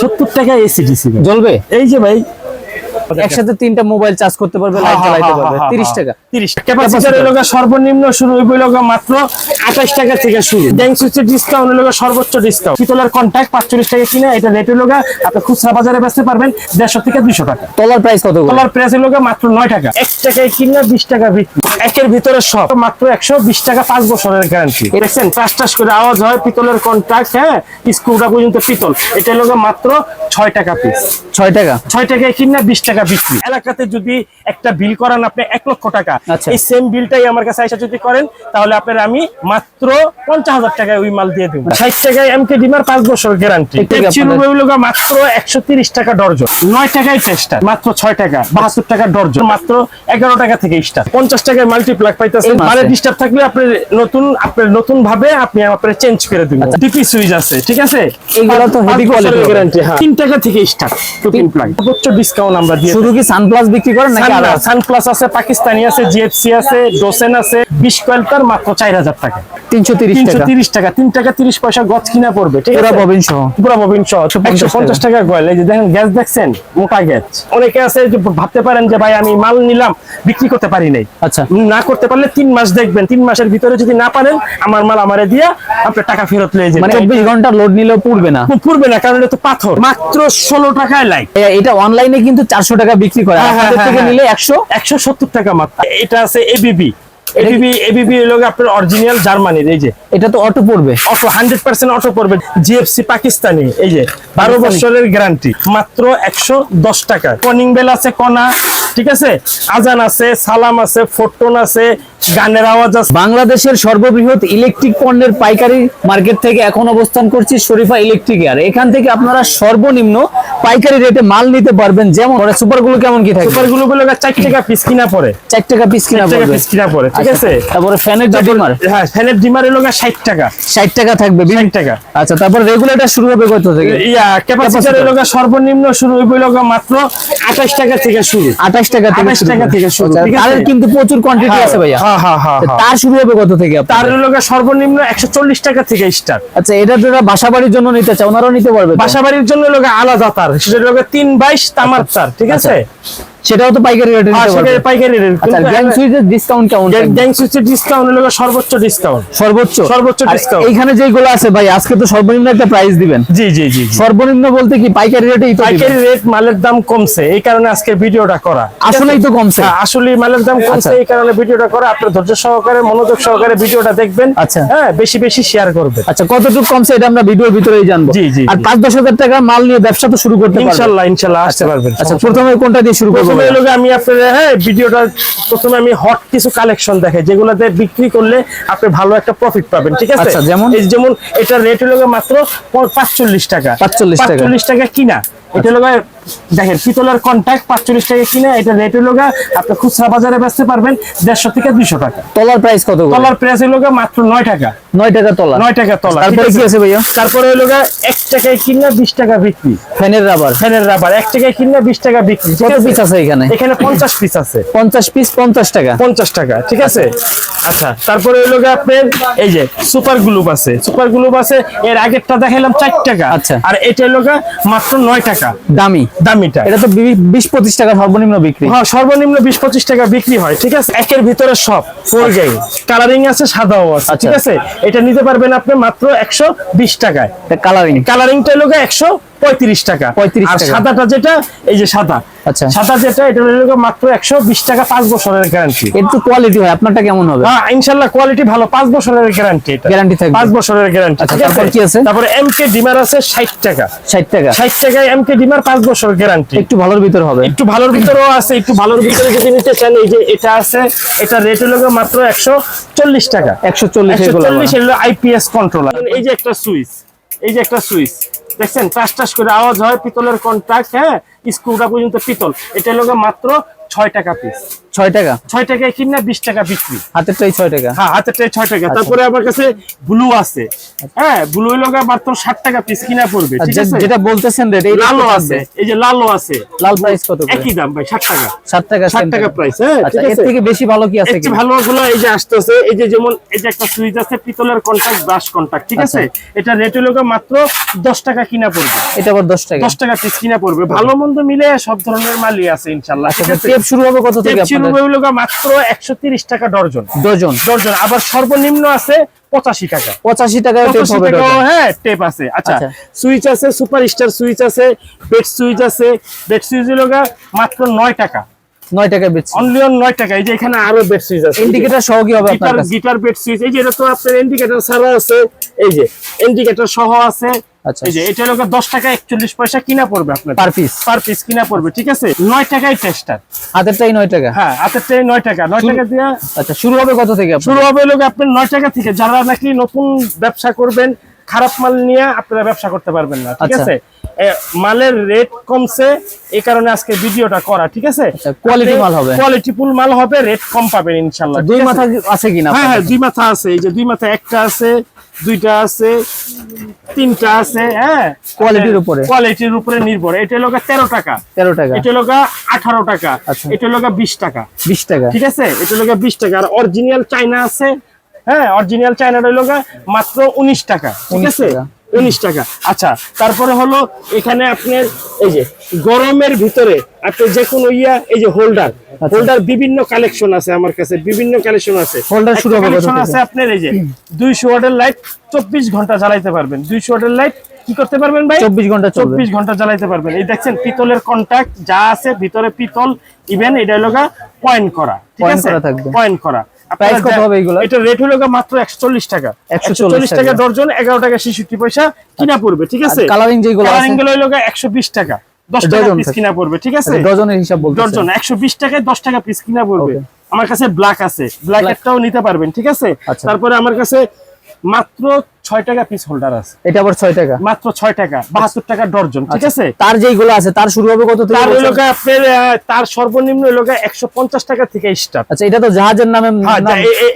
সত্তর টাকা AC DC জ্বলবে? এই যে ভাই একসাথে তিনটা মোবাইল চার্জ করতে পারবে লাইট জ্বালাইতে পারবে। তিরিশ টাকা। তিরিশ ক্যাপাসিটার এর লগে সর্বনিম্ন শুরু হইব লগে মাত্র আঠাশ টাকা থেকে শুরু। ব্যাংক সুইচের ডিসকাউন্ট লগে সর্বোচ্চ ডিসকাউন্ট পিতলের কন্ট্যাক্ট পাঁচচল্লিশ টাকা কিনে এটা রেটের লগে আপনি খুচরা বাজারে বেচতে পারবেন দেড়শো থেকে দুইশো টাকা। তলার প্রাইস কত প্রাইসের লগে মাত্র নয় টাকা। এক টাকায় কিনে বিশ টাকা বিক্রি। একের ভিতরে সব। মাত্র একশো বিশ টাকা পাঁচ বছরের গ্যারান্টি দেখছেন টাস টাস করে আওয়াজ হয় পিতলের কন্ট্রাক্ট হ্যাঁ? স্ক্রুটা পর্যন্ত পিতল। এটার লগে মাত্র ছয় টাকা পিস ছয় টাকা? ছয় টাকায় কিনে বিশ টাকা বিক্রি। এলাকাতে যদি একটা বিল করান আপনি এক লক্ষ টাকা আচ্ছা। এই সেম বিলটাই আমার কাছে এসে যদি করেন তাহলে আপনার আমি মাত্র পঞ্চাশ হাজার টাকায় ওই মাল দিয়ে দেবো। ষাট টাকায় এমকে ডিমার পাঁচ বছর গ্যারান্টি মাত্র একশো তিরিশ টাকা ডর্জন। নয় টাকায় টেস্টার মাত্র ছয় টাকা বাহাত্তর টাকা ডর্জন মাত্র এগারো টাকা থেকে স্টার পঞ্চাশ টাকায় মাল্টিপ্লাক পাইতেছেন মানে ডিস্টার্ব থাকলে আপনি নতুন আপনার নতুন ভাবে আপনি আপনার চেঞ্জ করে দিবেন। ডিপি সুইচ আছে ঠিক আছে? আচ্ছা। এইগুলো তো quality হবে। গ্যারান্টি হ্যাঁ। তিন টাকা থেকে স্টার্ট টুকিং প্লাগ সর্বোচ্চ ডিসকাউন্ট আমরা দিয়ে শুধু কি সানপ্লাস বিক্রি করেন নাকি আছে? সানপ্লাস আছে পাকিস্তানি আছে জিএফসি আছে ডোসেন আছে বিশ কোয়ালিটার মাত্র চার হাজার টাকা। তিনশো তিরিশ তিনশো টাকা তিরিশ টাকা তিন টাকা তিরিশ পয়সা গছ কিনা পড়বে ঠিক পুরা ববিন সহ পুরা ববিন সহ একশো পঞ্চাশ টাকা। কয়েল এই যে দেখেন গ্যাস দেখছেন? মোটা গ্যাস অনেকে আছে যে ভাবতে পারেন যে ভাই আমি মাল নিলাম বিক্রি করতে পারি নাই। আচ্ছা। না করতে পারলে তিন মাস দেখবেন। তিন মাসের ভিতরে যদি না পারেন আমার মাল আমারে দিয়া আপনার টাকা ফেরত লয়ে যাবেন। মানে চব্বিশ ঘণ্টা লোড নিলেও পুড়বে না? পূর্বে না কারণ এটা তো পাথর। মাত্র ষোলো টাকায় লাইট এ- এটা অনলাইনে কিন্তু চারশো টাকা বিক্রি করে। হ্যাঁ, আপনাদের হ্যাঁ, থেকে হ্যাঁ। নিলে একশো একশো সত্তর টাকা মাত্র। এটা আছে এবিবি এবিবি এবিবি হলো আপনার অরিজিনাল জার্মানির এই যে। এটা তো অটো পড়বে। অটো হান্ড্রেড পার্সেন্ট অটো পড়বে। জিএফসি পাকিস্তানি এই যে। বারো বছরের গ্যারান্টি মাত্র একশো দশ টাকা। কনিং বেল আছে কনা ঠিক আছে? আজান আছে সালাম আছে ফোটন আছে গানের আওয়াজ আছে। বাংলাদেশের সর্ববৃহৎ ইলেকট্রিক পণ্যের পাইকারি মার্কেট থেকে এখন অবস্থান করছি শরীফা ইলেকট্রিক এয়ার এখান থেকে আপনারা সর্বনিম্ন পাইকারি রেটে মাল নিতে পারবেন। যেমন সুপারগুলো কেমন কি থাকে? সুপারগুলো চার টাকা পিস কিনা পড়ে। চার টাকা পিস কিনা পিস কিনা পড়ে ঠিক আচ্ছা, আছে? তারপরে ফ্যানের ডিমার? হ্যাঁ ফ্যানের ডিমার এলো ষাট টাকা। ষাট টাকা থাকবে। ষাট টাকা। আচ্ছা তারপর রেগুলেটর শুরু হবে কত থেকে? ইয়া ক্যাপাসিটার এলো সর্বনিম্ন শুরু হইব এলো মাত্র আঠাশ টাকা থেকে শুরু। আঠাশ টাকা থেকে 28 টাকা থেকে শুরু, আচ্ছা, কিন্তু প্রচুর কোয়ান্টিটি আছে ভাইয়া। হ্যাঁ হ্যাঁ হ্যাঁ হ্যাঁ। তার শুরু হবে কত থেকে তার হলো সর্বনিম্ন একশো চল্লিশ টাকা থেকে স্টার্ট আচ্ছা এটা যারা বাসা বাড়ির জন্য নিতে চায় ওনারাও নিতে পারবে বাসাবাড়ির বাসা বাড়ির জন্য লোক আলাদা তার। সেটা লোক তিন বাইশ তামার তার ঠিক আছে? সেটাও তো পাইকারি রেটে নিতে পারবে। পাইকারি রেট আচ্ছা গ্যাং সুইচের ডিসকাউন্ট কেমন গ্যাং সুইচের ডিসকাউন্ট লোক সর্বোচ্চ ডিসকাউন্ট সর্বোচ্চ? সর্বোচ্চ discount। এইখানে যেগুলো আছে ভাই আজকে তো সর্বনিম্ন একটা প্রাইস দিবেন। জি জি জি। সর্বনিম্ন বলতে কি পাইকারি রেটেই তো পাইকারি রেট মালের দাম কমছে এই কারণে আজকে ভিডিওটা করা। আসলেই তো কমছে। হ্যাঁ, আসলেই মালের দাম কমছে আচ্ছা। এই কারণে ভিডিওটা করা। আপনার ধৈর্য সহকারে মনোযোগ সহকারে ভিডিওটা দেখবেন। আচ্ছা। হ্যাঁ বেশি বেশি শেয়ার করবেন। আচ্ছা কতটুকু কমছে এটা আমরা ভিডিওর ভিতরেই জানব। জি, জি, আর জি। পাঁচ দশ হাজার টাকা মাল নিয়ে ব্যবসা তো শুরু করতে পারবেন। ইনশাল্লাহ ইনশাল্লাহ আসতে পারবেন। আচ্ছা প্রথমে কোনটা দিয়ে শুরু করব? প্রথমে? লোক আমি আপনাদের হ্যাঁ ভিডিওটা প্রথমে আমি হট কিছু কালেকশন দেখাই যেগুলোতে বিক্রি করলে আপনি ভালো একটা প্রফিট পাবেন ঠিক আছে আচ্ছা, যেমন? যেমন এটা রেট হলো মাত্র পাঁচচল্লিশ টাকা 45 টাকা। পাঁচচল্লিশ টাকা কিনা এটা দেখেন পিতলের কন্ট্যাক্ট পাঁচচল্লিশ টাকা কিনা এটা রেট হলো আপনি খুচরা বাজারে বেচতে পারবেন দেড়শো থেকে দুইশো টাকা। তলার প্রাইস কত তলার প্রাইস হলো মাত্র নয় টাকা। নয় টাকা তলা। নয় টাকা তলা তারপরে কি আছে ভাইয়া? তারপরে হলো এক টাকায় কিনা বিশ টাকা বিক্রি। ফ্যানের রাবার। ফ্যানের রাবার এক টাকায় কিনা বিশ টাকা বিক্রি কত পিস আছে এখানে? এখানে পঞ্চাশ পিস আছে। পঞ্চাশ পিস পঞ্চাশ টাকা। পঞ্চাশ টাকা ঠিক আছে? আচ্ছা তারপরে হলো আপনার এই যে সুপার গ্লুব আছে। সুপার গ্লুব আছে এর আগেরটা দেখাইলাম চার টাকা। আচ্ছা। আর এটা হলো মাত্র নয় টাকা। দামি। দামিটা। এটা তো বি- বিশ পঁচিশ টাকা সর্বনিম্ন বিক্রি। হ্যাঁ সর্বনিম্ন বিশ পঁচিশ টাকা বিক্রি হয় ঠিক আছে? একের ভিতরে সব ফোর গ্যাং কালারিং আছে সাদাও আছে আচ্ছা। ঠিক আছে? এটা নিতে পারবেন আপনি মাত্র একশো বিশ টাকায়। কালারিং কালারিংটা হলো একশো পঁয়ত্রিশ টাকা। 35 আর। সাদাটা যেটা এই যে সাদা। আচ্ছা। সাদা যেটা এটা মাত্র একশো বিশ টাকা পাঁচ বছরের গ্যারান্টি একটু কোয়ালিটি হয় আপনারটা কেমন হবে? হ্যাঁ ইনশাল্লাহ কোয়ালিটি ভালো পাঁচ বছরের গ্যারান্টি Guarantee থাকবে। পাঁচ বছরের গ্যারান্টি আচ্ছা, তারপর কি আছে? তারপরে এমকে ডিমার আছে ষাট টাকা। ষাট টাকা। ষাট টাকায় এমকে ডিমার পাঁচ বছর গ্যারান্টি একটু ভালোর ভিতর হবে। একটু ভালোর ভিতরেও আছে একটু ভালোর ভিতরে যদি নিতে চান এই যে এটা আছে এটা রেট হলো মাত্র একশো চল্লিশ টাকা। একশো চল্লিশ আইপিএস কন্ট্রোলার এই যে একটা সুইচ এই যে একটা সুইচ দেখছেন টাস টাস করে আওয়াজ হয়, পিতলের কন্ট্রাক্ট হ্যাঁ স্ক্রুটা পর্যন্ত পিতল। এটা হলো মাত্র ছয় টাকা পিস ছয় টাকা? ছয় টাকায় কিনা বিশ টাকা বিক্রি। হাতেরটাই ছয় টাকা? হ্যাঁ হাতেরটাই ছয় টাকা। তারপরে আমার কাছে ব্লু আছে। হ্যাঁ ব্লু লগা মাত্র ষাট টাকা পিস কিনা পড়বে ঠিক আছে? যেটা বলতেছেন লালও আছে এই যে লালও আছে। লাল প্রাইস কত একই দাম ভাই ষাট টাকা। ষাট টাকা ষাট টাকা। প্রাইস হ্যাঁ আচ্ছা এর থেকে বেশি ভালো কি আছে ভালো গুলো এই যে আসতেছে এই যে যেমন এই যে একটা সুইচ আছে পিতলের কন্টাক্ট ব্রাশ কন্টাক্ট ঠিক আছে? এটা রেট হলো গিয়ে মাত্র দশ টাকা কিনা পড়বে। এটা আবার দশ টাকা। দশ টাকা পিস কিনা পড়বে। ভালো মন্দ মিলে সব ধরনের মালই আছে ইনশাল্লাহ টেপ শুরু হবে কত থেকে শুরু হবে মাত্র একশো তিরিশ টাকা ডর্জন। Dozen dozen. আবার সর্বনিম্ন আছে পঁচাশি টাকা। পঁচাশি টাকা টেপ হবে হ্যাঁ টেপ আছে। আচ্ছা আচ্ছা। সুইচ আছে সুপার স্টার সুইচ আছে বেড সুইচ আছে। বেড সুইচ লগা মাত্র নয় টাকা। নয় টাকায় বেচছি অনলি অন নয় টাকা এই যে এখানে আরও বেড সুইচ আছে। ইন্ডিকেটর সহ কি হবে আপনার গিটার কাছে? গিটার বেড সুইচ এই যে এটা তো আপনার ইন্ডিকেটর ছাড়া আছে। এই যে ইন্ডিকেটর সহ আছে। আচ্ছা। এই যে এটা হলো দশ টাকা একচল্লিশ পয়সা কিনা পড়বে আপনার। Per piece? পার পিস কিনা পড়বে ঠিক আছে? নয় টাকায় টেস্টার হাতেরটাই নয় টাকা। হ্যাঁ হাতের টাই নয় টাকা। নয় টাকা দিয়ে আচ্ছা শুরু হবে কত থেকে শুরু হবে লোক আপনার নয় টাকা থেকে। যারা নাকি নতুন ব্যবসা করবেন খারাপ মাল নিয়ে আপনারা ব্যবসা করতে পারবেন না ঠিক আচ্ছা। আছে? মালের রেট কমছে এই কারণে আজকে ভিডিওটা করা ঠিক আছে? আচ্ছা, quality মাল হবে। কোয়ালিটিফুল মাল হবে রেট কম পাবেন ইনশাল্লাহ দুই মাথা আছে কিনা হ্যাঁ হ্যাঁ দুই মাথা আছে এই যে দুই মাথা একটা আছে দুইটা আছে তিনটা আছে হ্যাঁ? Quality-র উপরে। কোয়ালিটির উপরে নির্ভর। এটা লোক তেরো টাকা। তেরো টাকা। এটা লোক আঠারো টাকা। আচ্ছা। এটা লোক বিশ টাকা। বিশ টাকা। ঠিক আছে? এটা লোক বিশ টাকা। আর অরিজিনাল চাইনা আছে হ্যাঁ অরিজিনাল চাইনাটা লোক মাত্র উনিশ টাকা ঠিক আছে? উনিশ টাকা। আচ্ছা তারপরে হলো এখানে আপনার এই যে গরমের ভিতরে আপনি যে কোনো ইয়া এই যে হোল্ডার হোল্ডার বিভিন্ন কালেকশন আছে আমার কাছে বিভিন্ন কালেকশন আছে। হোল্ডার শুরু হবে কালেকশন আছে আপনার এই যে দুইশো ওয়াটের লাইট চব্বিশ ঘণ্টা জ্বালাইতে পারবেন। দুইশো ওয়াটের লাইট কি করতে পারবেন ভাই? চব্বিশ ঘণ্টা চলবে। চব্বিশ ঘণ্টা চালাইতে পারবেন। এই দেখছেন পিতলের কন্টাক্ট যা আছে ভিতরে পিতল ইভেন এটা হলো পয়েন্ট করা ঠিক আছে? করা থাকবে। পয়েন্ট করা। আপনারা কত হবে এগুলো এটা রেট হলো মাত্র একশো চল্লিশ টাকা। 140 একশো চল্লিশ টাকা। ডর্জন এগারো টাকা ছেষট্টি পয়সা কিনা পড়বে ঠিক আছে? কালারিং যেগুলো আছে? কালারিংগুলো হলো একশো বিশ টাকা। দশ টাকা পিস কিনা পড়বে ঠিক আছে? আচ্ছা, ডজনের হিসাব বলতে একশো বিশ টাকায় দশ টাকা পিস কিনা পড়বে। আমার কাছে ব্ল্যাক আছে। ব্ল্যাক একটাও নিতে পারবেন ঠিক আছে? আচ্ছা। তারপরে আমার কাছে মাত্র ছয় টাকা পিস হোল্ডার আছে। এটা আবার ছয় টাকা? মাত্র ছয় টাকা বাহাত্তর টাকা ডর্জন ঠিক আছে? তার যেগুলো আছে তার শুরু হবে কত তার এলাকা তার সর্বনিম্ন এলাকা একশো পঞ্চাশ টাকা থেকে স্টার্ট আচ্ছা এটা তো জাহাজের নামে হ্যাঁ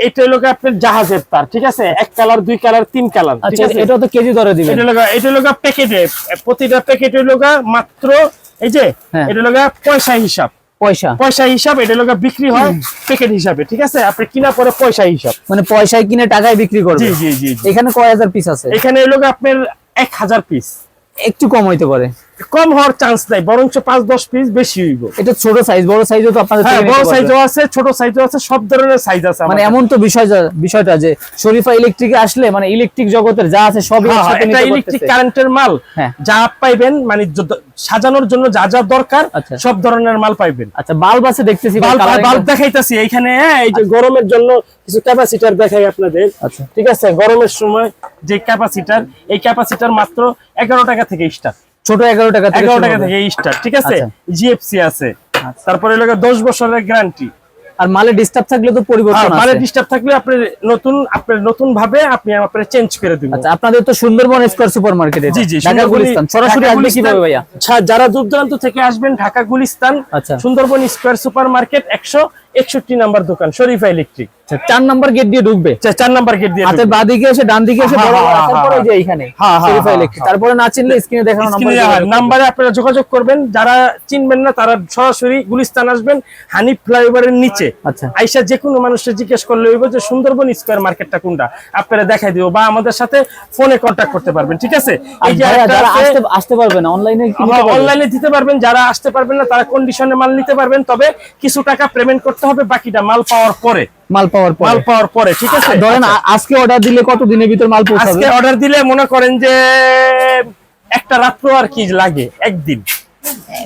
এটা এলাকা আপনার জাহাজের তার ঠিক আছে? এক কালার দুই কালার তিন কালার ঠিক আচ্ছা আছে? এটা তো কেজি দরে দিবেন। এটা এলাকা এটা এলাকা প্যাকেটে প্রতিটা প্যাকেট এলাকা মাত্র এই যে হ্যাঁ। এটা এলাকা পয়সা হিসাব। পয়সা। পয়সা হিসাব এটা বিক্রি হয় প্যাকেট হিসাবে ঠিক আছে? আপনি কিনা পরে পয়সা হিসাব। মানে পয়সায় কিনে টাকায় বিক্রি করবে। জি জি জি জি। এখানে কয় হাজার পিস আছে? এখানে এলাকা আপনার এক হাজার পিস একটু কম হইতে পারে। কম হওয়ার চান্স নাই বরঞ্চ পাঁচ দশ পিস বেশি হইব। এটা ছোট সাইজ বড় সাইজও তো আপনাদের হ্যাঁ বড় সাইজও আছে ছোট সাইজও আছে সব ধরনের সাইজ আছে মানে এমন তো বিষয় বিষয়টা যে শরীফা ইলেকট্রিকে আসলে মানে ইলেকট্রিক জগতের যা আছে সবই হ্যাঁ, এটা ইলেকট্রিক কারেন্টের মাল। হ্যাঁ। যা পাইবেন মানে সাজানোর জন্য যা যা দরকার আচ্ছা। সব ধরনের মাল পাইবেন। আচ্ছা বাল্ব আছে দেখতেছি বাল্ব দেখাইতাছি এইখানে হ্যাঁ এই যে গরমের জন্য কিছু ক্যাপাসিটার দেখাই আপনাদের। আচ্ছা। ঠিক আছে গরমের সময় যে ক্যাপাসিটার এই ক্যাপাসিটার মাত্র এগারো টাকা থেকে স্টার্ট ছোট এগারো টাকা এগারো টাকা থেকে স্টার্ট ঠিক আছে? আচ্ছা। জিএফসি আছে। আচ্ছা। তারপরে এলাকা দশ বছরের গ্যারান্টি আর মালে ডিস্টার্ব থাকলে তো পরিবর্তন মানে আছে। ডিস্টার্ব থাকলে আপনি নতুন আপনার নতুন ভাবে আপনি আপনার চেঞ্জ করে দিবেন আচ্ছা আপনাদের তো সুন্দরবন স্কয়ার সুপার মার্কেট জি জি ঢাকা গুলিস্তান। সরাসরি আসবে কীভাবে ভাইয়া? ছা- যারা দূর দূরান্ত থেকে আসবেন ঢাকা গুলিস্তান আচ্ছা। সুন্দরবন স্কোয়ার সুপার মার্কেট একশো একষট্টি নাম্বার দোকান শরীফা ইলেকট্রিক আচ্ছা, চার নাম্বার গেট দিয়ে ঢুকবে চার নাম্বার গেট দিয়ে হাতের বা দিকে এসে ডান দিকে এসে হ্যাঁ, বড় হ্যাঁ, হ্যাঁ, পরে। যে এইখানে শরীফা ইলেকট্রিক হ্যাঁ। তারপরে না চিনলে স্ক্রিনে দেখানো নাম্বারে আপনারা যোগাযোগ করবেন যারা চিনবেন না তারা সরাসরি গুলিস্তান আসবেন হানিফ ফ্লাইওভারের নিচে আচ্ছা। আইসা যে কোনো মানুষের জিজ্ঞেস করলে হইব যে সুন্দরবন স্কোয়ার মার্কেটটা কোনটা আপনারা দেখাই দিব বা আমাদের সাথে ফোনে কন্ট্যাক্ট করতে পারবেন ঠিক আছে আসতে আসতে পারবে না অনলাইনে? অনলাইনে দিতে পারবেন যারা আসতে পারবেন না তারা কন্ডিশনে মাল নিতে পারবেন তবে কিছু টাকা পেমেন্ট করতে হবে বাকিটা মাল পাওয়ার পরে। মাল পাওয়ার পরে। মাল পাওয়ার পরে ঠিক আছে? ধরেন আচ্ছা। আজকে অর্ডার দিলে কত দিনের ভিতর মাল পৌঁছাবে? আজকে অর্ডার দিলে মনে করেন যে একটা রাত্র আর কি লাগে একদিন।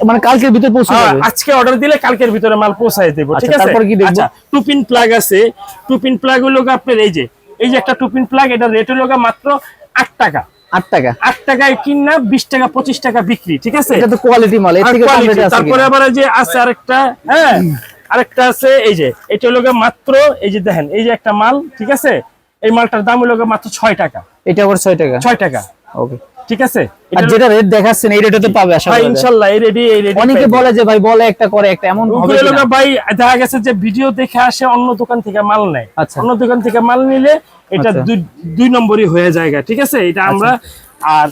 মানে কালকের ভিতর পৌঁছে যাবে। আজকে অর্ডার দিলে কালকের ভিতরে মাল পৌঁছায় দেবো ঠিক আচ্ছা, আছে? তারপর কি দেখব? আচ্ছা টুপিন প্লাগ আছে। টুপিন প্লাগ হলো আপনার এই যে এই যে একটা টুপিন প্লাগ এটা রেট হলো মাত্র আট টাকা। আট টাকা। আট টাকায় কিনা বিশ টাকা পঁচিশ টাকা বিক্রি ঠিক আছে? এটা তো কোয়ালিটি মাল এর থেকে কম quality, রেটে আছে তারপরে আবার এই যে আছে আরেকটা হ্যাঁ? আরেকটা আছে এই যে এটা হলো মাত্র এই যে দেখেন এই যে একটা মাল ঠিক আছে? এই মালটার দাম হলো মাত্র ছয় টাকা। এটা আবার ছয় টাকা? ছয় টাকা। ওকে। ঠিক আছে? আর যেটা রেট দেখাচ্ছেন এই রেটে তো পাবে আশা ভাই ইনশাআল্লাহ এই রেডি এই রেডি অনেকে বলে যে ভাই বলে একটা করে একটা এমন হবে ওগুলো ভাই দেখা গেছে যে ভিডিও দেখে আসে অন্য দোকান থেকে মাল নেয়। আচ্ছা। অন্য দোকান থেকে মাল নিলে এটা আচ্ছা। দুই দুই নম্বরই হয়ে যায় ঠিক আছে? এটা আমরা আর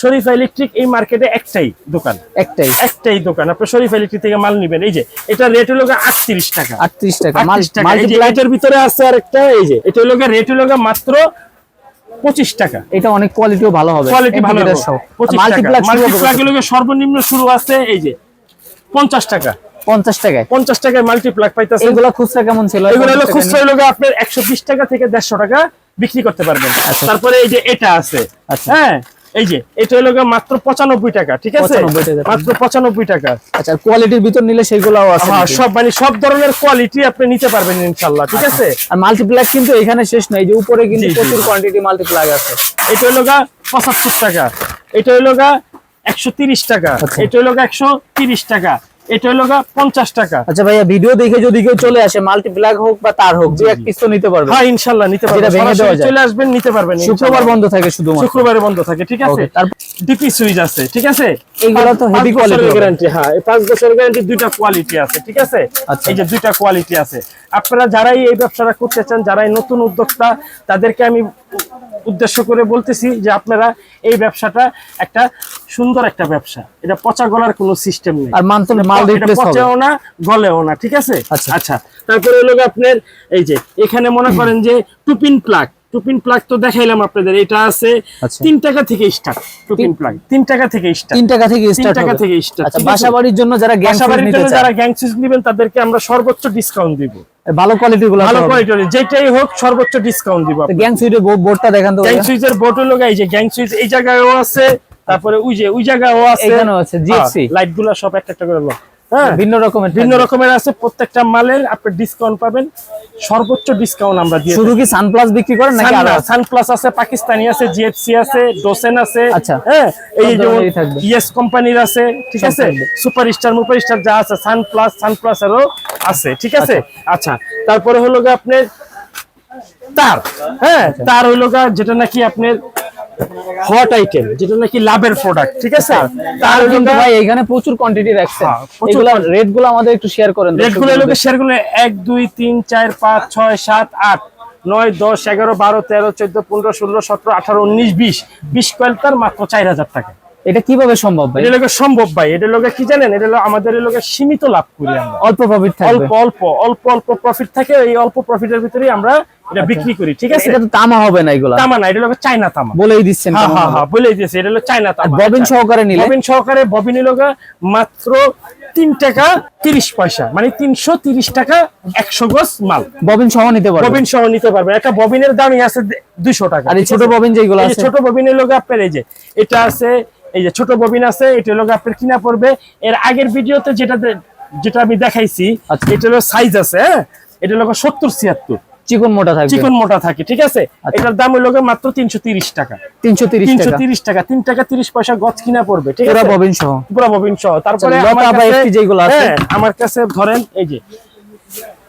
শরীফা ইলেকট্রিক এই মার্কেটে একটাই দোকান। একটাই। একটাই দোকান। আপনি শরীফা ইলেকট্রিক থেকে মাল নিবেন। এই যে এটা রেট হলো আটত্রিশ টাকা। আটত্রিশ টাকা। 38 টাকা। এই যে মাল্টিপ্লাই এটার ভিতরে আছে আরেকটা এই যে এটা হলো রেট হলো মাত্র পঁচিশ টাকা। এটা অনেক কোয়ালিটিও ভালো হবে। কোয়ালিটি ভালো সর্বনিম্ন শুরু আছে এই যে পঞ্চাশ টাকা। পঞ্চাশ টাকায়। পঞ্চাশ টাকায় মাল্টিপ্লাক পাইতেছে এগুলা খুচরা কেমন ছিল? এগুলো হলো খুচরা হলো আপনার একশো বিশ টাকা থেকে দেড়শো টাকা। বিক্রি করতে পারবেন। আচ্ছা। তারপরে এই যে এটা আছে আচ্ছা। হ্যাঁ এই যে এটা হলো মাত্র পঁচানব্বই টাকা ঠিক আছে? মাত্র পঁচানব্বই টাকা। আচ্ছা কোয়ালিটির ভিতর নিলে সেগুলাও আছে হ্যাঁ সব মানে সব ধরনের কোয়ালিটি আপনি নিতে পারবেন ইনশাল্লাহ ঠিক আছে? আর মাল্টিপ্লাক্স কিন্তু এখানে শেষ নাই যে উপরে কিন্তু প্রচুর কোয়ান্টিটি মাল্টিপ্লাগ আছে। এটা হলো গা পঁচাত্তর টাকা এটা হলো গা একশো তিরিশ টাকা আচ্ছা। এটা হলো গা একশো তিরিশ টাকা এটা হলো গা পঞ্চাশ টাকা। আচ্ছা ভাইয়া ভিডিও দেখে যদি কেউ চলে আসে মাল্টিপ্লাগ হোক বা তার হোক যে এক পিস নিতে পারবে। হ্যাঁ ইনশাল্লাহ নিতে যায়। চলে আসবেন নিতে পারবেন শুক্রবার বন্ধ থাকে শুধুমাত্র। শুক্রবারে বন্ধ থাকে ঠিক আছে? তারপর- ডিপি সুইচ আছে ঠিক আছে? এইগুলো তো heavy quality গ্যারান্টি হ্যাঁ বছরের গ্যারান্টি দুইটা কোয়ালিটি আছে ঠিক আছে? আচ্ছা। এই যে দুইটা কোয়ালিটি আছে। আপনারা যারাই এই ব্যবসাটা করতে চান যারাই নতুন উদ্যোক্তা তাদেরকে আমি উদ্দেশ্য করে বলতেছি যে আপনারা এই ব্যবসাটা একটা সুন্দর একটা ব্যবসা। এটা পচা গলার কোনো সিস্টেম নেই। আর মান্থ মাল রিপ্লেস হবে পচেও না গলেও না ঠিক আছে? আচ্ছা। আচ্ছা তারপরে হলো আপনার এই যে এখানে মনে করেন যে টুপিন প্লাগ টুপিন প্লাগ তো দেখাইলাম আপনাদের এটা আছে আচ্ছা। তিন টাকা থেকে স্টার্ট টুপিন প্লাগ তিন টাকা থেকে স্টার্ট তিন টাকা থেকে স্টার্ট টাকা থেকে স্টার্ট আচ্ছা ঠিক আছে? বাসা বাড়ির জন্য যারা গ্যাং বাসাবাড়ির নিতে চায়। যারা গ্যাং সুইচ নেবেন তাদেরকে আমরা সর্বোচ্চ ডিসকাউন্ট দিব। ভালো কোয়ালিটিরগুলো ভালো কোয়ালিটির যেটাই হোক সর্বোচ্চ ডিসকাউন্ট দিব। গ্যাং সুইটের বোর্ডটা দেখান তো গ্যাং। সুইচের বোর্ড হলো এই যে গ্যাং সুইচ এই জায়গায়ও আছে তারপরে ওই যে ওই জায়গায়ও আছে এখানেও আছে, GFC লাইটগুলো সব একটা একটা করে লো হ্যাঁ ভিন্ন রকমের ভিন্ন রকমের আছে প্রত্যেকটা মালের আপনি ডিসকাউন্ট পাবেন সর্বোচ্চ ডিসকাউন্ট আমরা দিয়ে শুধু কি সানপ্লাস বিক্রি করেন নাকি? সানপ্লাস আছে পাকিস্তানি আছে জিএফসি আছে ডোসেন আছে আচ্ছা। হ্যাঁ এই যেমন ইয়েস কোম্পানির আছে ঠিক আছে। সুপার স্টার মুপার স্টার যা আছে সানপ্লাস সানপ্লাস এরও আছে ঠিক আছে? আচ্ছা। তারপরে হলো গিয়ে আপনার তার হ্যাঁ? আচ্ছা। তার হলো গা যেটা নাকি আপনার হট আইটেম যেটা নাকি লাভের প্রোডাক্ট ঠিক আছে? তার কিন্তু ভাই এখানে প্রচুর কোয়ান্টিটি রাখছেন। হ্যাঁ, এগুলা। রেটগুলো আমাদের একটু শেয়ার করেন রেটগুলো লোকে শেয়ারগুলো এক দুই তিন চার পাঁচ ছয় সাত আট নয় দশ এগারো বারো তেরো চোদ্দ পনেরো ষোলো সতেরো আঠারো উনিশ বিশ। বিশ কোয়ালিটার মাত্র চার হাজার টাকা। এটা কীভাবে সম্ভব ভাই? এটা লোকে সম্ভব ভাই এটা লোকে কি জানেন? এটা হলো আমাদের লোকে সীমিত লাভ করি আমরা। অল্প প্রফিট থাকবে। অল্প অল্প অল্প অল্প প্রফিট থাকে এই অল্প প্রফিটের ভিতরেই আমরা এটা বিক্রি করি ঠিক আছে? এটা তো তামা হবে না এগুলা। তামা না এটা লোকে চায়না তামা। বলেই দিচ্ছেন হ্যাঁ হ্যাঁ হ্যাঁ বলে। দিয়েছে এটা হলো চায়না তামা। ববিন আচ্ছা। সহকারে নিলে? ববিন সহকারে ববিন লোকা মাত্র তিন টাকা তিরিশ পয়সা মানে তিনশো তিরিশ টাকা একশো গজ মাল। ববিন সহ নিতে পারবে? ববিন সহ নিতে পারবেন একটা ববিনের দামই আছে দুইশো টাকা। আর এই ছোট ববিন যেগুলো এই ছোট ববিনের লোক আপনার এই যে এটা আছে এই যে ছোট ববিন আছে এটা লোক আপনার কিনা পড়বে। এর আগের ভিডিওতে যেটা যেটা আমি দেখাইছি আচ্ছা। এটা হলো সাইজ আছে হ্যাঁ? এটা লোক সত্তর ছিয়াত্তর। চিকন মোটা থাকবে। চিকন মোটা থাকে ঠিক আছে? আচ্ছা। এটার দাম হলো মাত্র তিনশো তিরিশ টাকা। তিনশো তিরিশ তিনশো টাকা তিরিশ টাকা তিন টাকা তিরিশ পয়সা গছ কিনা পড়বে ঠিক পুরা আছে? ববিন সহ। পুরা ববিন সহ। তারপরে আচ্ছা, যেগুলো আছে। হ্যাঁ, আমার কাছে ধরেন এই যে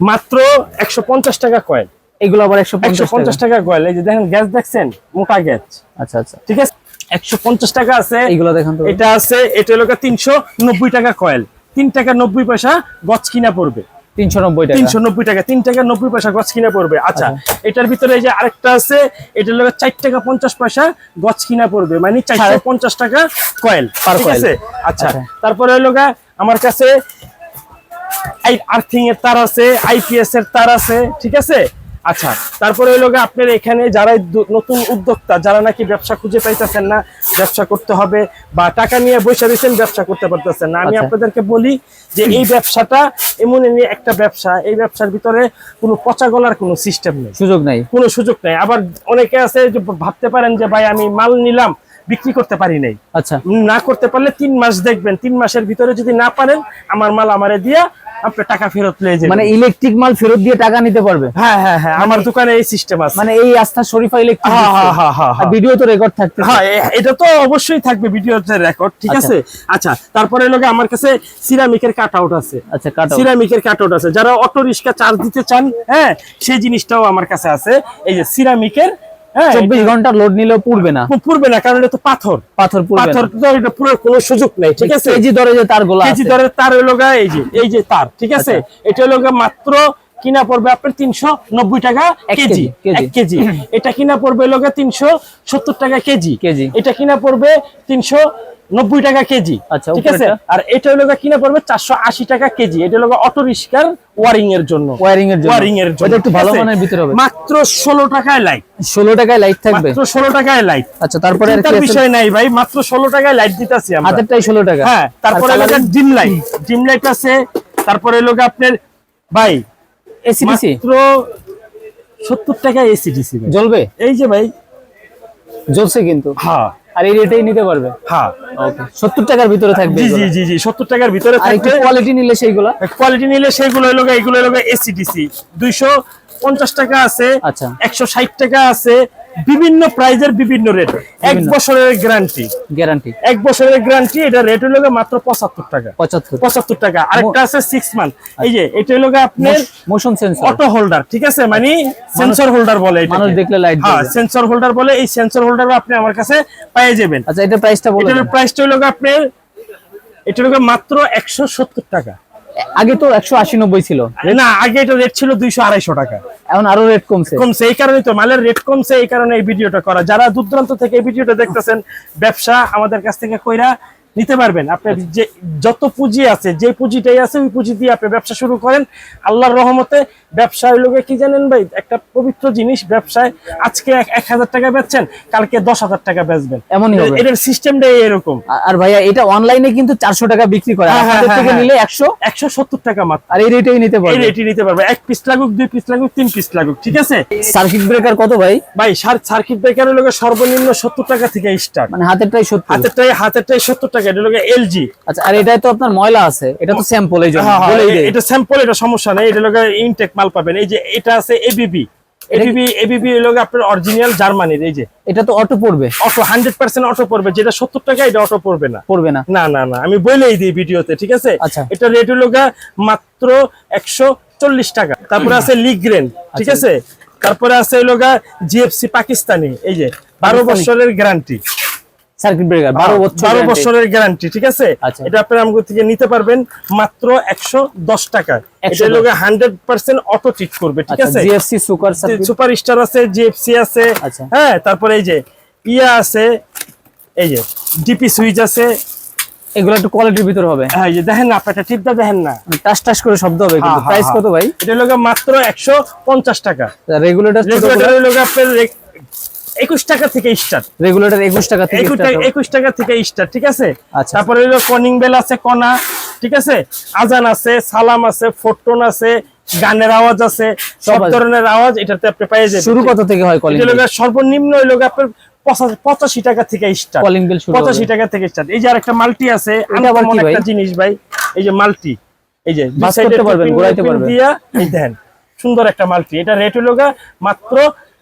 মাত্র একশো পঞ্চাশ টাকা কয়েল এগুলো আবার একশো একশো পঞ্চাশ টাকা। কয়েল এই যে দেখেন গ্যাস দেখছেন? মোটা গ্যাস। আচ্ছা আচ্ছা। ঠিক আছে? একশো টাকা আছে। এইগুলো দেখেন এটা আছে এটা হলো তিনশো টাকা কয়েল। তিন টাকা নব্বই পয়সা গছ কিনা পড়বে। তিনশো নব্বই টাকা। তিনশো নব্বই টাকা তিন টাকা নব্বই পয়সা গছ কিনা পড়বে। আচ্ছা এটার ভিতরে এই যে আরেকটা আছে চার টাকা পঞ্চাশ পয়সা গছ কিনা পড়বে। মানে চারশো পঞ্চাশ টাকা কয়েল ঠিক আছে? আচ্ছা আচ্ছা। তারপরে হলো আমার কাছে আর্থিং এর তার আছে আইপিএস এর তার আছে ঠিক আছে? আচ্ছা তারপরে হলো গা আপনার এখানে যারা নতুন উদ্যোক্তা যারা নাকি ব্যবসা খুঁজে পাইতেছেন না ব্যবসা করতে হবে বা টাকা নিয়ে বসে রয়েছেন ব্যবসা করতে পারতেছেন না। আমি আচ্ছা। আপনাদেরকে বলি যে এই ব্যবসাটা এমন এমনি একটা ব্যবসা এই ব্যবসার ভিতরে কোনো পচা গলার কোনো সিস্টেম নেই। সুযোগ নাই। কোনো সুযোগ নাই। আবার অনেকে আছে যে ভাবতে পারেন যে ভাই আমি মাল নিলাম বিক্রি করতে পারি নাই। আচ্ছা। না করতে পারলে তিন মাস দেখবেন তিন মাসের ভিতরে যদি না পারেন আমার মাল আমারে দিয়া আপনি টাকা ফেরত নিয়ে যাবেন। মানে ইলেকট্রিক মাল ফেরত দিয়ে টাকা নিতে পারবে? হ্যাঁ হ্যাঁ হ্যাঁ আমার দোকানে এই সিস্টেম আছে। মানে এই আস্থা শরীফা ইলেকট্রিক হ্যাঁ, হ্যাঁ, হ্যাঁ, হ্যাঁ, হ্যাঁ। ভিডিও তো রেকর্ড থাকতে হ্যাঁ এটা তো অবশ্যই থাকবে ভিডিওতে রেকর্ড ঠিক আচ্ছা। আছে? আচ্ছা তারপরে লোকে আমার কাছে সিরামিকের কাট আউট আছে। আচ্ছা কাটা সিরামিকের কাট আউট আছে। যারা অটো রিক্সা চার্জ দিতে চান হ্যাঁ সেই জিনিসটাও আমার কাছে আছে। এই যে সিরামিকের হ্যাঁ চব্বিশ ঘণ্টা লোড নিলেও পুড়বে না। পুড়বে পুরবে না কারণ এটা তো পাথর। পাথর পাথর তো এটা পুরো কোনো সুযোগ নেই ঠিক আছে? এই যে দরে যে তার গোলা এই যে ধরে তার হলো এই যে এই যে তার ঠিক আছে? এটা হলো মাত্র কিনা পড়বে আপনার তিনশো নব্বই টাকা কেজি কেজি, এটা কিনা পড়বে হলো তিনশো সত্তর টাকা কেজি। কেজি। এটা কিনা পড়বে তিনশো নব্বই টাকা কেজি। আচ্ছা, ঠিক আছে? আর এটা হলো কিনা পড়বে চারশো আশি টাকা কেজি। এটা হলো অটো রিক্সার ওয়ারিং এর জন্য। ওয়ারিং এর জন্য। ওয়ারিং এর জন্য একটু ভালো মানের ভিতরে হবে। মাত্র ষোলো টাকায় লাইট ষোলো টাকায় লাইট থাকবে। মাত্র ষোলো টাকায় লাইট আচ্ছা তারপরে আর বিষয় নাই ভাই। মাত্র ষোলো টাকায় লাইট দিতেছি আমরা। হাতেরটাই ষোলো টাকা। হ্যাঁ তারপরে ডিম লাইট ডিম লাইট আছে। তারপরে লোক আপনার ভাই এসিডিসি মাত্র সত্তর টাকা এসিডিসি জ্বলবে? এই যে ভাই। জ্বলছে কিন্তু। হ্যাঁ। আর এই রেটেই নিতে পারবে? হ্যাঁ। ওকে। সত্তর টাকার ভিতরে থাকবে জি জি জি জি সত্তর টাকার ভিতরে থাকবে। কোয়ালিটি নিলে সেইগুলা? কোয়ালিটি নিলে সেগুলো হলো এগুলো হলো এসিডিসি দুইশো পঞ্চাশ টাকা আছে আচ্ছা। একশো ষাট টাকা আছে বিভিন্ন প্রাইজের বিভিন্ন রেট এক বছরের গ্যারান্টি গ্যারান্টি এক বছরের গ্যারান্টি এটা রেট হলো মাত্র পঁচাত্তর টাকা। পঁচাত্তর। পঁচাত্তর টাকা। আরেকটা আছে সিক্স মান্থ এই যে এটা হলো আপনার মোশন সেন্সর অটো হোল্ডার ঠিক আছে? মানে সেন্সর হোল্ডার বলে। মানুষ দেখলে লাইট হ্যাঁ সেন্সর হোল্ডার বলে এই সেন্সর হোল্ডার আপনি আমার কাছে পেয়ে যাবেন। আচ্ছা এটা প্রাইসটা বলে এটার। প্রাইসটা হলো আপনার এটা হলো মাত্র একশো সত্তর টাকা। আগে তো একশো আশি নব্বই ছিল। না আগে এটা রেট ছিল দুইশো আড়াইশো টাকা। এখন আরও রেট কমছে। কমছে এই কারণে তো মালের রেট কমছে এই কারণে এই ভিডিওটা করা। যারা দূর দূরান্ত থেকে এই ভিডিওটা দেখতেছেন ব্যবসা আমাদের কাছ থেকে কইরা নিতে পারবেন। আপনার যে যত পুঁজি আছে যে পুঁজিটাই আছে ওই পুঁজি দিয়ে আপনি ব্যবসা শুরু করেন। আল্লাহর রহমতে ব্যবসা হইল গিয়ে কি জানেন ভাই? একটা পবিত্র জিনিস ব্যবসায় আজকে এক- হাজার টাকা বেচছেন কালকে দশ হাজার টাকা বেচবেন। এমনই এটার সিস্টেমটাই এরকম। আর ভাইয়া এটা অনলাইনে কিন্তু চারশো টাকা বিক্রি করে। হ্যাঁ, হ্যাঁ, থেকে হ্যাঁ, নিলে একশো? একশো সত্তর টাকা মাত্র। আর এই রেটেই নিতে এই পারবে রেটই নিতে পারবে এক পিস লাগুক দুই পিস লাগুক তিন পিস লাগুক ঠিক আছে? সার্কিট ব্রেকার কত ভাই? ভাই সার্কিট ব্রেকারের লোকের সর্বনিম্ন সত্তর টাকা থেকে স্টার্ট মানে হাতেরটাই সত্তর। হাতেরটাই হাতেরটাই সত্তর টাকা এটা লোকে এলজি আচ্ছা আর এটাই তো আপনার ময়লা আছে এটা তো স্যাম্পল এই জন্য এটা স্যাম্পল এটা সমস্যা নেই এটা লোকে ইনটেক মাল পাবেন। এই যে এটা আছে এবিবি এবিবি এবিবি লোকে আপনার অরিজিনাল জার্মানির এই যে। এটা তো অটো পড়বে? অটো হান্ড্রেড পার্সেন্ট অটো পড়বে যেটা সত্তর টাকা এটা অটো পড়বে না। পড়বে না। না না না আমি বলেই দিই ভিডিওতে ঠিক আছে? আচ্ছা। এটা রেট হলো মাত্র একশো চল্লিশ টাকা। তারপরে আছে লিগ্রেন ঠিক আচ্ছা। আছে? তারপরে আছে হলো জিএফসি পাকিস্তানি এই যে বারো পাকিস্তানি। বছরের গ্যারান্টি সার্কিট ব্রেকার বারো বছর বারো guarantee। বছরের গ্যারান্টি ঠিক আছে? আচ্ছা। এটা আপনার আমাদের থেকে নিতে পারবেন মাত্র একশো দশ টাকা। এটা লোকে হান্ড্রেড পার্সেন্ট অটো ট্রিট করবে ঠিক আচ্ছা আছে? জিএফসি সুপার সুপার স্টার আছে জিএফসি আছে আচ্ছা। হ্যাঁ তারপরে এই যে ইয়া আছে এই যে ডিপি সুইচ আছে। এগুলো একটু কোয়ালিটির ভিতর হবে। হ্যাঁ যে দেখেন না টিপটা দেখেন না। টাস টাস করে শব্দ হবে কিন্তু। হ্যাঁ, প্রাইস হ্যাঁ, কত ভাই? এটা লোকে মাত্র একশো পঞ্চাশ টাকা। রেগুলেটর রেগুলেটর লোকে আপনার একুশ টাকা থেকে স্টার্ট রেগুলেটর একুশ টাকা থেকে একুশ টাকা থেকে স্টার্ট ঠিক আছে? আচ্ছা। তারপরে হলো কনিং বেল আছে কণা ঠিক আছে? আজান আছে সালাম আছে ফোটন আছে গানের আওয়াজ আছে সব ধরনের আওয়াজ এটাতে আপনি পেয়ে যাবেন। শুরু কত থেকে হয় কলিং লোকে সর্বনিম্ন হলো আপনার পঁচাশি- পঁচাশি টাকা থেকে স্টার্ট কলিং বেল শুরু পঁচাশি হবে। টাকা থেকে স্টার্ট এই যে আরেকটা মাল্টি আছে একটা জিনিস ভাই এই যে মাল্টি এই যে বাস করতে পারবেন, ঘোরাইতে পারবেন। দিয়া এই দেখেন সুন্দর একটা মাল্টি এটা রেট হলো মাত্র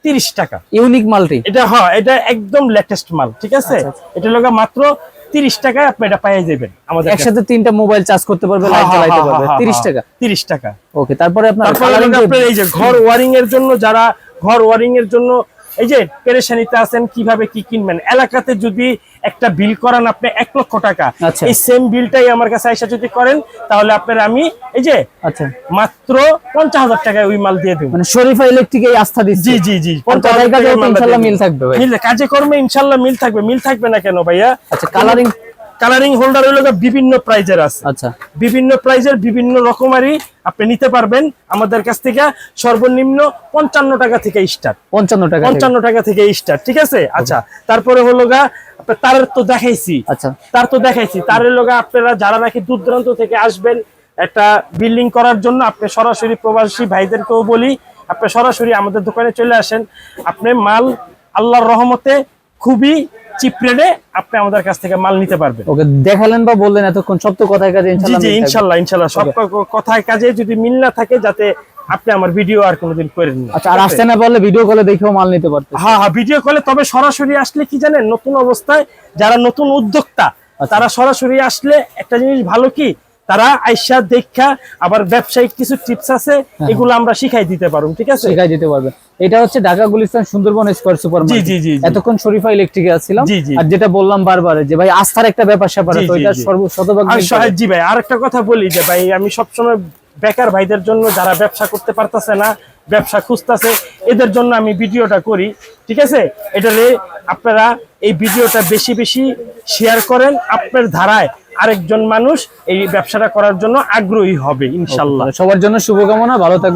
তিরিশ টাকা। ইউনিক মালটি? এটা হ্যাঁ এটা একদম লেটেস্ট মাল ঠিক আছে? আচ্ছা, এটা লোক মাত্র তিরিশ টাকায় আপনি এটা পাইয়ে যাবেন আমাদের একসাথে তিনটা মোবাইল চার্জ করতে পারবে লাইট জ্বালাইতে পারবে। তিরিশ টাকা? তিরিশ টাকা। ওকে তারপরে আপনার এই যে ঘর ওয়ারিং এর জন্য যারা ঘর ওয়ারিং এর জন্য এই যে পেরেশানিতে আছেন কীভাবে কি কিনবেন? এলাকাতে যদি একটা বিল করান আপনি এক লক্ষ টাকা আচ্ছা। এই সেম বিলটাই আমার কাছে আইসা যদি করেন তাহলে আপনার আমি এই যে আচ্ছা। মাত্র পঞ্চাশ হাজার টাকায় ওই মাল দিয়ে দেবো। মানে শরীফা ইলেকট্রিক এই আস্থা দিচ্ছে। জি জি জি ইনশাল্লাহ মিল থাকবে ভাই। মিল কাজে কর্মে ইনশাল্লাহ মিল থাকবে মিল থাকবে না কেন ভাইয়া? আচ্ছা কালারিং কালারিং হোল্ডার হলো বিভিন্ন প্রাইজের আছে। আচ্ছা। বিভিন্ন প্রাইজের বিভিন্ন রকমারি আপনি নিতে পারবেন। আমাদের কাছ থেকে সর্বনিম্ন পঞ্চান্ন টাকা থেকে স্টার্ট পঞ্চান্ন টাকা পঞ্চান্ন টাকা থেকে স্টার্ট ঠিক আছে? আচ্ছা তারপরে হলো গা তারের তো দেখাইছি। আচ্ছা। তার তো দেখাইছি। তারের গা আপনারা যারা নাকি দূর দূরান্ত থেকে আসবেন একটা বিল্ডিং করার জন্য আপনি সরাসরি প্রবাসী ভাইদেরকেও বলি আপনি সরাসরি আমাদের দোকানে চলে আসেন। আপনি মাল আল্লাহর রহমতে খুবই চিপ রেটে আপনি আমাদের কাছ থেকে মাল নিতে পারবেন। ওকে দেখালেন বা বললেন এতক্ষণ সব তো কথায় কাজে জি সব কথায় কাজে যদি মিল না থাকে যাতে আপনি আমার ভিডিও আর কোনোদিন করেন না। আচ্ছা আর আসতে না পারলে ভিডিও কলে দেখেও মাল নিতে পারতো হ্যাঁ হ্যাঁ ভিডিও কলে তবে সরাসরি আসলে কি জানেন নতুন অবস্থায় যারা নতুন উদ্যোক্তা আচ্ছা। তারা সরাসরি আসলে একটা জিনিস ভালো কি তারা আইসা দেখা আবার ব্যবসায়িক কিছু টিপস আছে এগুলো আমরা শিখাই দিতে পারব ঠিক আছে? শেখাই দিতে পারবে। এটা হচ্ছে ঢাকা গুলিস্তান সুন্দরবন স্কয়ার সুপার। এতক্ষণ শরীফা ইলেকট্রিকে আছিলাম জি। আর যেটা বললাম বারবার যে ভাই আস্থার একটা ব্যাপার স্যাপার ওইটা জি। সর্ব শতভাগ জি ভাই আর একটা কথা বলি যে ভাই আমি সবসময় বেকার ভাইদের জন্য যারা ব্যবসা করতে পারতেছে না ব্যবসা খুঁজতেছে এদের জন্য আমি ভিডিওটা করি ঠিক আছে এটারে আপনারা এই ভিডিওটা বেশি বেশি শেয়ার করেন আপনার ধারায় আরেকজন মানুষ এই ব্যবসাটা করার জন্য আগ্রহী হবে ইনশাল্লাহ সবার জন্য শুভকামনা ভালো থাকবেন